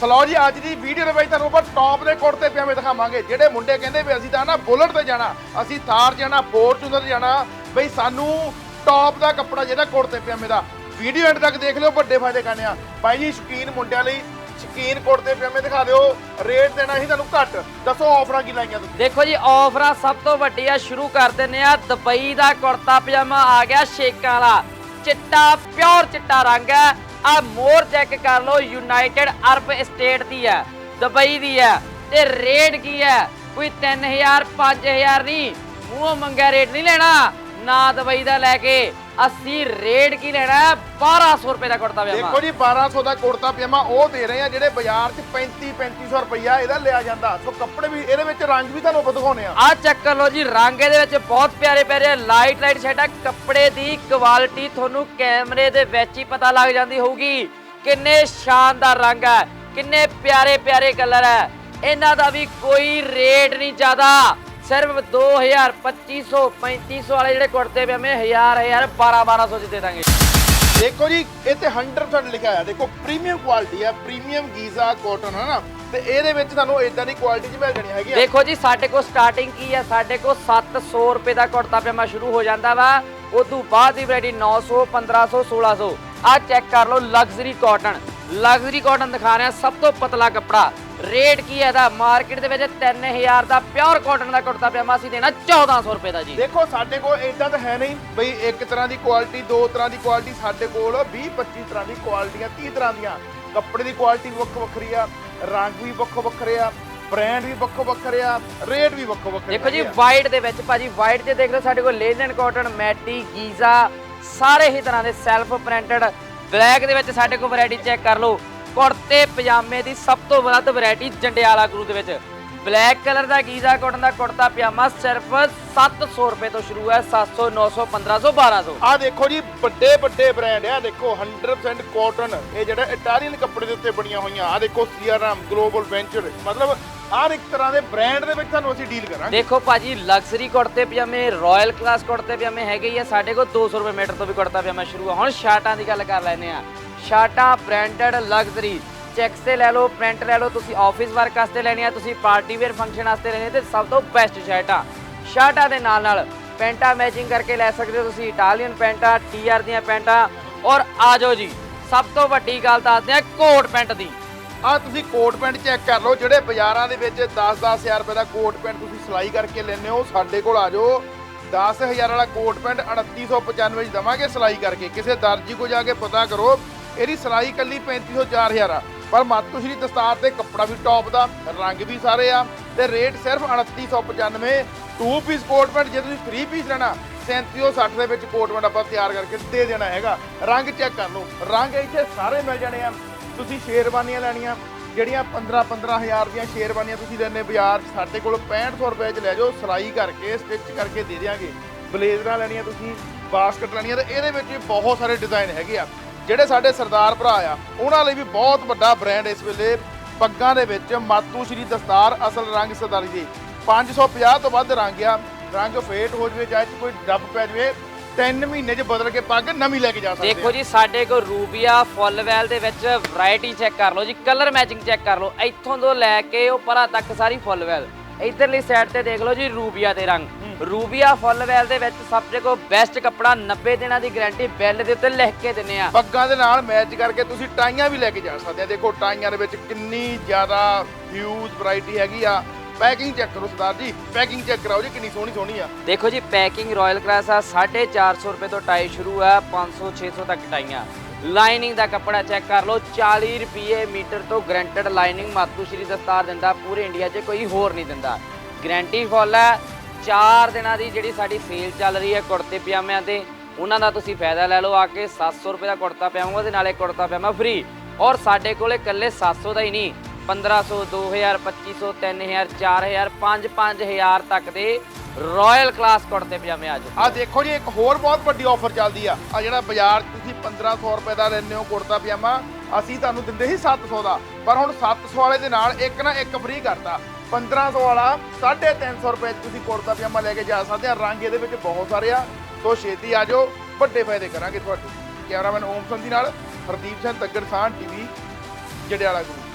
Slow ਜੀ, ਅੱਜ ਦੀ video ਦੇ ਵਿੱਚ ਤੁਹਾਨੂੰ ਆਪਾਂ ਟੌਪ ਦੇ ਕੁੜਤੇ ਪਜਾਮੇ ਦਿਖਾਵਾਂਗੇ। ਜਿਹੜੇ ਮੁੰਡੇ ਕਹਿੰਦੇ ਵੀ ਅਸੀਂ ਤਾਂ ਨਾ ਬੁਲਟ ਤੇ ਜਾਣਾ, ਅਸੀਂ ਥਾਰ ਜਾਣਾ, ਫੋਰਚੂਨਰ ਜਾਣਾ, ਬਈ ਸਾਨੂੰ ਟੌਪ ਦਾ ਕੱਪੜਾ ਜਿਹੜਾ ਕੁੜਤੇ ਪਜਾਮੇ ਦਾ। ਵੀਡੀਓ ਐਂਡ ਤੱਕ ਦੇਖ ਲਿਓ, ਵੱਡੇ ਫਾਇਦੇ ਕਰਨੇ ਆ। ਬਾਈ ਜੀ, ਸ਼ੌਕੀਨ ਮੁੰਡਿਆਂ ਲਈ ਸ਼ੌਕੀਨ ਕੁੜਤੇ ਪਜਾਮੇ ਦਿਖਾ ਦਿਓ। ਰੇਟ ਦੇਣਾ ਸੀ ਤੁਹਾਨੂੰ ਘੱਟ। ਦੱਸੋ ਆਫਰਾਂ ਕੀ ਲਾਈਆਂ ਤੁਸੀਂ? ਦੇਖੋ ਜੀ ਆਫਰਾਂ ਸਭ ਤੋਂ ਵੱਡੀ ਆ, ਸ਼ੁਰੂ ਕਰ ਦਿੰਨੇ ਆ। ਦੁਬਈ ਦਾ ਕੁੜਤਾ ਪਜਾਮਾ ਆ ਗਿਆ ਸ਼ੇਕਾਂ ਵਾਲਾ। ਚਿੱਟਾ ਪਿਓਰ ਚਿੱਟਾ ਰੰਗ ਹੈ। ਆ ਮੋਰ ਚੈੱਕ ਕਰ ਲਓ ਯੂਨਾਈਟਿਡ ਅਰਬ ਸਟੇਟ ਦੀ ਹੈ, ਦੁਬਈ ਦੀ ਹੈ, ਤੇ ਰੇਟ ਕੀ ਹੈ? ਕੋਈ 3000 5000 ਨਹੀਂ, ਮੂੰਹੋਂ ਮੰਗਿਆ ਰੇਟ ਨਹੀਂ ਲੈਣਾ। ਨਾ ਦੁਬਈ ਦਾ ਲੈ ਕੇ ਅਸੀਂ ਰੇਟ ਕੀ ਲੈਣਾ ਹੈ? 1200 ਰੁਪਏ ਦਾ ਕੁੜਤਾ ਪਜਾਮਾ। ਦੇਖੋ ਜੀ 1200 ਦਾ ਕੁੜਤਾ ਪਜਾਮਾ ਉਹ ਦੇ ਰਹੇ ਆ ਜਿਹੜੇ ਬਾਜ਼ਾਰ 'ਚ 35 3500 ਰੁਪਈਆ ਇਹਦਾ ਲਿਆ ਜਾਂਦਾ। ਸੋ ਕੱਪੜੇ ਵੀ ਇਹਦੇ ਵਿੱਚ ਰੰਗ ਵੀ ਤੁਹਾਨੂੰ ਦਿਖਾਉਣੇ ਆ। ਆ ਚੈੱਕ ਕਰ ਲਓ ਜੀ ਰੰਗ ਇਹਦੇ ਵਿੱਚ ਬਹੁਤ ਪਿਆਰੇ ਪਿਆਰੇ ਲਾਈਟ ਲਾਈਟ ਸ਼ੇਡ ਆ। ਕੱਪੜੇ ਦੀ ਕੁਆਲਿਟੀ ਤੁਹਾਨੂੰ ਕੈਮਰੇ ਦੇ ਵਿੱਚ ਹੀ ਪਤਾ ਲੱਗ ਜਾਂਦੀ ਹੋਊਗੀ। ਕਿੰਨੇ ਸ਼ਾਨਦਾਰ ਰੰਗ ਹੈ ਕਿੰਨੇ ਪਿਆਰੇ ਪਿਆਰੇ ਕਲਰ ਹੈ ਇਹਨਾਂ ਦਾ ਵੀ ਕੋਈ ਰੇਟ ਨਹੀਂ ਜ਼ਿਆਦਾ। ਸਿਰਫ 2000 2500 3500 ਵਾਲੇ ਜਿਹੜੇ ਕੁੜਤੇ ਪਜਾਮੇ 1000 1000 12 1200 ਚ ਦੇ ਦਾਂਗੇ। ਦੇਖੋ ਜੀ ਇਹ ਤੇ 100% ਲਿਖਿਆ ਆ ਦੇਖੋ ਪ੍ਰੀਮੀਅਮ ਕੁਆਲਿਟੀ ਆ ਪ੍ਰੀਮੀਅਮ ਗੀਜ਼ਾ ਕਾਟਨ ਹੈ ਨਾ ਤੇ ਇਹਦੇ ਵਿੱਚ ਤੁਹਾਨੂੰ ਇਦਾਂ ਦੀ ਕੁਆਲਿਟੀ 'ਚ ਮਿਲ ਜਾਣੀ ਹੈਗੀ ਆ। ਦੇਖੋ ਜੀ ਸਾਡੇ ਕੋਲ ਸਟਾਰਟਿੰਗ ਕੀ ਹੈ ਸਾਡੇ ਕੋਲ 700 ਰੁਪਏ ਦਾ ਕੁੜਤਾ ਪਜਾਮਾ ਸ਼ੁਰੂ ਹੋ ਜਾਂਦਾ ਵਾ। ਉਦੋਂ ਬਾਅਦ ਦੀ ਵੈਰਾਈਟੀ 900 1500 1600 ਆ ਚੈੱਕ ਕਰ ਲਓ ਲਗਜ਼ਰੀ ਕਾਟਨ ਲਗਜ਼ਰੀ ਕਾਟਨ ਦਿਖਾ ਰਹੇ ਆ ਸਭ ਤੋਂ ਪਤਲਾ ਕੱਪੜਾ। ਰੇਟ ਕੀ ਹੈ ਇਹਦਾ? ਮਾਰਕੀਟ ਦੇ ਵਿੱਚ 3000 ਦਾ ਪਿਓਰ ਕਾਟਨ ਦਾ ਕੁੜਤਾ ਪਜਾਮਾ ਅਸੀਂ ਦੇਣਾ 1400 ਰੁਪਏ ਦਾ ਜੀ। ਦੇਖੋ ਸਾਡੇ ਕੋਲ ਇਦਾਂ ਤਾਂ ਹੈ ਨਹੀਂ ਬਈ ਇੱਕ ਤਰ੍ਹਾਂ ਦੀ ਕੁਆਲਿਟੀ ਦੋ ਤਰ੍ਹਾਂ ਦੀ ਕੁਆਲਿਟੀ ਸਾਡੇ ਕੋਲ 20 25 ਤਰ੍ਹਾਂ ਦੀ ਕੁਆਲਿਟੀਆਂ 30 ਤਰ੍ਹਾਂ ਦੀਆਂ। ਕੱਪੜੇ ਦੀ ਕੁਆਲਿਟੀ ਵੱਖ ਵੱਖਰੀ ਆ ਰੰਗ ਵੀ ਵੱਖੋ ਵੱਖਰੇ ਆ ਬ੍ਰਾਂਡ ਵੀ ਵੱਖੋ ਵੱਖਰੇ ਆ ਰੇਟ ਵੀ ਵੱਖੋ ਵੱਖਰੇ ਦੇਖੋ ਜੀ। ਵਾਈਟ ਦੇ ਵਿੱਚ ਭਾਜੀ ਵਾਈਟ 'ਚ ਦੇਖ ਲਓ ਸਾਡੇ ਕੋਲ ਲੇਨਨ ਕਾਟਨ ਮੈਟੀ ਗੀਜ਼ਾ ਸਾਰੇ ਹੀ ਤਰ੍ਹਾਂ ਦੇ ਸੈਲਫ ਪ੍ਰਿੰਟਡ ਬਲੈਕ ਦੇ ਵਿੱਚ ਸਾਡੇ ਕੋਲ ਵੈਰਾਈਟੀ ਚੈੱਕ ਕਰ ਲਓ। ਕੁੜਤੇ ਪਜਾਮੇ ਦੀ ਸਭ ਤੋਂ ਵੱਧ ਵੈਰਾਈਟੀ ਜੰਡਿਆਲਾ ਗਰੂ ਦੇ ਵਿੱਚ। ਬਲੈਕ ਕਲਰ ਦਾ ਗੀਜ਼ਾ ਕਾਟਨ ਦਾ ਕੁੜਤਾ ਪਜਾਮਾ ਸਿਰਫ 700 ਰੁਪਏ ਤੋਂ ਸ਼ੁਰੂ ਹੈ 700 900 1500 1200 ਆ ਦੇਖੋ ਜੀ ਵੱਡੇ ਵੱਡੇ ਬ੍ਰਾਂਡ ਆ। ਦੇਖੋ 100% ਕਾਟਨ ਇਹ ਜਿਹੜਾ ਇਟਾਲੀਅਨ ਕੱਪੜੇ ਦੇ ਉੱਤੇ ਬਣੀਆਂ ਹੋਈਆਂ। ਆ ਦੇਖੋ ਸੀਆਰਐਮ ਗਲੋਬਲ ਵੈਂਚਰ ਮਤਲਬ ਹਰ ਇੱਕ ਤਰ੍ਹਾਂ ਦੇ ਬ੍ਰਾਂਡ ਦੇ ਵਿੱਚ ਤੁਹਾਨੂੰ ਅਸੀਂ ਡੀਲ ਕਰਾਂਗੇ। ਦੇਖੋ ਭਾਜੀ ਲਗਜ਼ਰੀ ਕੁੜਤੇ ਪਜਾਮੇ ਰਾਇਲ ਕਲਾਸ ਕੁੜਤੇ ਪਜਾਮੇ ਹੈਗੇ ਹੀ ਆ। ਸਾਡੇ ਕੋਲ 200 ਰੁਪਏ ਮੀਟਰ ਤੋਂ ਵੀ ਕੁੜਤਾ ਪਜਾਮਾ ਸ਼ੁਰੂ ਆ। ਹੁਣ ਸ਼ਰਟਾਂ ਦੀ ਗੱਲ ਕਰ ਲੈਨੇ ਆ ਸ਼ਰਟਾਂ ਬ੍ਰਾਂਡਡ ਲਗਜ਼ਰੀ ਚੈਕਸ ਤੇ ਲੈ ਲਓ ਪ੍ਰਿੰਟ ਲੈ ਲਓ, ਤੁਸੀਂ ਆਫਿਸ ਵਰਕ ਵਾਸਤੇ ਲੈਣੇ ਆ, ਤੁਸੀਂ ਪਾਰਟੀ ਵੇਅਰ ਫੰਕਸ਼ਨ ਵਾਸਤੇ ਲੈਣੇ ਆ, ਤੇ ਸਭ ਤੋਂ ਬੈਸਟ ਸ਼ਰਟਾਂ ਸ਼ਰਟਾਂ ਦੇ ਨਾਲ ਨਾਲ ਪੈਂਟਾਂ ਮੈਚਿੰਗ ਕਰਕੇ ਲੈ ਸਕਦੇ ਹੋ ਤੁਸੀਂ ਇਟਾਲੀਅਨ ਪੈਂਟਾਂ ਟੀਆਰ ਦੀਆਂ ਪੈਂਟਾਂ, ਔਰ ਆਜੋ ਜੀ, ਸਭ ਤੋਂ ਵੱਡੀ ਗੱਲ ਦੱਸਦੇ ਆ ਕੋਟ ਪੈਂਟ ਦੀ। ਆ ਤੁਸੀਂ ਕੋਟ ਪੈਂਟ ਚੈੱਕ ਕਰ ਲਓ, ਜਿਹੜੇ ਬਾਜ਼ਾਰਾਂ ਦੇ ਵਿੱਚ 10-10000 ਰੁਪਏ ਦਾ ਕੋਟ ਪੈਂਟ ਤੁਸੀਂ ਸਿਲਾਈ ਕਰਕੇ ਲੈਂਦੇ ਹੋ, ਸਾਡੇ ਕੋਲ ਆ ਜਾਓ। 10000 ਵਾਲਾ ਕੋਟ ਪੈਂਟ 3895 'ਚ ਦਵਾਂਗੇ ਸਿਲਾਈ ਕਰਕੇ, ਕਿਸੇ ਦਰਜੀ ਕੋ ਜਾ ਕੇ ਪਤਾ ਕਰੋ। ਇਹਦੀ ਸਿਲਾਈ ਕੱਲੀ 3500 4000 ਆ। ਪਰ ਮਾਤੂ ਸ਼੍ਰੀ ਦਸਤਾਰ ਤੇ ਕੱਪੜਾ ਵੀ ਟੌਪ ਦਾ, ਰੰਗ ਵੀ ਸਾਰੇ ਆ ਤੇ ਰੇਟ ਸਿਰਫ 3895 2 ਪੀਸ ਕੋਟ ਪੈਂਟ ਜੇ ਤੁਸੀਂ 3 ਪੀਸ ਲੈਣਾ 3760 ਦੇ ਵਿੱਚ ਕੋਟ ਪੈਂਟ ਆਪਾਂ ਤਿਆਰ ਕਰਕੇ ਦੇ ਦੇਣਾ ਹੈਗਾ। ਰੰਗ ਚੈੱਕ ਕਰ ਲਓ। ਰੰਗ ਇੱਥੇ ਸਾਰੇ ਮਿਲ ਜਾਣੇ ਆ। ਤੁਸੀਂ ਸ਼ੇਰਵਾਨੀਆਂ ਲੈਣੀਆਂ, ਜਿਹੜੀਆਂ 15 15000 ਦੀਆਂ ਸ਼ੇਰਵਾਨੀਆਂ ਤੁਸੀਂ ਲੈਣੇ ਬਾਜ਼ਾਰ 'ਚ, ਸਾਡੇ ਕੋਲ 6500 ਰੁਪਏ 'ਚ ਲੈ ਜਾਓ, ਸਿਲਾਈ ਕਰਕੇ ਸਟਿਚ ਕਰਕੇ ਦੇ ਦਿਆਂਗੇ। ਬਲੇਜ਼ਰਾਂ ਲੈਣੀਆਂ ਤੁਸੀਂ, ਬਾਸਕਟ ਲੈਣੀਆਂ ਤੇ ਇਹਦੇ ਵਿੱਚ ਵੀ ਬਹੁਤ ਸਾਰੇ ਡਿਜ਼ਾਈਨ ਹੈਗੇ ਆ। ਜਿਹੜੇ ਸਾਡੇ ਸਰਦਾਰ ਭਰਾ ਆ ਉਹਨਾਂ ਲਈ ਵੀ ਬਹੁਤ ਵੱਡਾ ਬ੍ਰਾਂਡ ਇਸ ਵੇਲੇ ਪੱਗਾਂ ਦੇ ਵਿੱਚ ਮਾਤੂ ਸ਼੍ਰੀ ਦਸਤਾਰ ਅਸਲ ਰੰਗ ਸਰਦਾਰੀ ਦੀ 550 ਤੋਂ ਵੱਧ ਰੰਗ ਆ ਰੰਗ ਫੇਟ ਹੋ ਜਵੇ 'ਚ ਕੋਈ ਡੱਬ ਪੈ ਜਵੇ 3 ਮਹੀਨੇ 'ਚ ਬਦਲ ਕੇ ਪੱਗ ਨਵੀਂ ਲੈ ਕੇ ਜਾ ਸਕਦੇ ਦੇਖੋ ਜੀ ਸਾਡੇ ਕੋਲ ਰੂਬੀਆ ਫੁੱਲ ਵੈਲ ਦੇ ਵਿੱਚ ਵੈਰਾਈਟੀ ਚੈੱਕ ਕਰ ਲਓ ਜੀ ਕਲਰ ਮੈਚਿੰਗ ਚੈੱਕ ਕਰ ਲਓ ਇੱਥੋਂ ਤੋਂ ਲੈ ਕੇ ਉਹ ਪਰਾਂ ਤੱਕ ਸਾਰੀ ਫੁੱਲ ਵੈਲ। ਇਧਰਲੀ ਸਾਈਡ ਤੇ ਦੇਖ ਲਓ ਜੀ ਰੂਬੀਆ ਦੇ ਰੰਗ। ਰੂਬੀਆ ਫੁੱਲ ਵੈਲ ਦੇ ਵਿੱਚ ਸਭ ਤੋਂ ਕੋ ਬੈਸਟ ਕੱਪੜਾ 90 ਦਿਨਾਂ ਦੀ ਗਾਰੰਟੀ ਬਿੱਲ ਦੇ ਉੱਤੇ ਲਿਖ ਕੇ ਦਿੰਨੇ ਆ ਪੱਗਾਂ ਦੇ ਨਾਲ ਮੈਚ ਕਰਕੇ ਤੁਸੀਂ ਟਾਈਆਂ ਵੀ ਲੈ ਕੇ ਜਾ ਸਕਦੇ ਆ। ਦੇਖੋ ਟਾਈਆਂ ਦੇ ਵਿੱਚ ਕਿੰਨੀ ਜ਼ਿਆਦਾ ਹਿਊਜ ਵੈਰਾਈਟੀ ਹੈਗੀ ਆ। ਪੈਕਿੰਗ ਚੈੱਕ ਕਰੋ ਸਰਦਾਰ ਜੀ। ਪੈਕਿੰਗ ਚੈੱਕ ਕਰਾਓ ਜੀ ਕਿੰਨੀ ਸੋਹਣੀ ਸੋਹਣੀ ਆ। ਦੇਖੋ ਜੀ ਪੈਕਿੰਗ ਰਾਇਲ ਕਲਾਸ ਆ 450 ਰੁਪਏ ਤੋਂ ਟਾਈ ਸ਼ੁਰੂ ਆ 500 600 ਤੱਕ ਟਾਈਆਂ। ਲਾਈਨਿੰਗ ਦਾ ਕੱਪੜਾ ਚੈੱਕ ਕਰ ਲਓ 40 ਰੁਪਏ ਮੀਟਰ ਤੋਂ ਗਰੰਟਡ ਲਾਈਨਿੰਗ ਮਾਤੂ ਸ਼੍ਰੀ ਦਸਤਾਰ ਦਿੰਦਾ ਪੂਰੇ ਇੰਡੀਆ 'ਚ ਕੋਈ ਹੋਰ ਨਹੀਂ ਦਿੰਦਾ। ਗਰੰਟੀ ਫੁੱਲ ਹੈ 4 ਦਿਨਾਂ ਦੀ ਜਿਹੜੀ ਸਾਡੀ ਸੇਲ ਚੱਲ ਰਹੀ ਹੈ ਕੁੜਤੇ ਪਜਾਮਿਆਂ ਤੇ, ਉਹਨਾਂ ਦਾ ਤੁਸੀਂ ਫਾਇਦਾ ਲੈ ਲਓ ਆ ਕੇ 700 ਰੁਪਏ ਦਾ ਕੁੜਤਾ ਪਜਾਮਾ, ਉਹਦੇ ਨਾਲੇ ਕੁੜਤਾ ਪਜਾਮਾ ਫ੍ਰੀ ਔਰ ਸਾਡੇ ਕੋਲੇ ਇਕੱਲੇ 700 ਦਾ ਹੀ ਨਹੀਂ 1500 2000 2500 3000 4000 5 5000 ਤੱਕ ਦੇ ਰਾਇਲ ਕਲਾਸ ਕੁੜਤੇ ਪਜਾਮੇ ਆ ਜਾਓ। ਆ ਦੇਖੋ ਜੀ, ਇੱਕ ਹੋਰ ਬਹੁਤ ਵੱਡੀ ਆਫਰ ਚੱਲਦੀ ਆ। ਆ ਜਿਹੜਾ ਬਾਜ਼ਾਰ 'ਚ ਤੁਸੀਂ 1500 ਰੁਪਏ ਦਾ ਲੈਂਦੇ ਹੋ ਕੁੜਤਾ ਪਜਾਮਾ, ਅਸੀਂ ਤੁਹਾਨੂੰ ਦਿੰਦੇ ਸੀ 700 ਦਾ। ਪਰ ਹੁਣ 700 ਵਾਲੇ ਦੇ ਨਾਲ ਇੱਕ ਨਾ ਇੱਕ ਫ੍ਰੀ ਕਰਤਾ। 1500 ਵਾਲਾ 350 ਰੁਪਏ 'ਚ ਤੁਸੀਂ ਕੁੜਤਾ ਪਜਾਮਾ ਲੈ ਕੇ ਜਾ ਸਕਦੇ ਆ। ਰੰਗ ਇਹਦੇ ਵਿੱਚ ਬਹੁਤ ਸਾਰੇ ਆ। ਸੋ ਛੇਤੀ ਆ ਜਾਓ। ਵੱਡੇ ਫਾਇਦੇ ਕਰਾਂਗੇ ਤੁਹਾਡੇ। ਕੈਮਰਾਮੈਨ ਓਮ ਸੰਧੀ ਨਾਲ ਹਰਦੀਪ ਸਿੰਘ ਤੱਗੜ ਸਾਹ ਟੀਵੀ, ਜੜਿਆਲਾ ਗੁਰੂ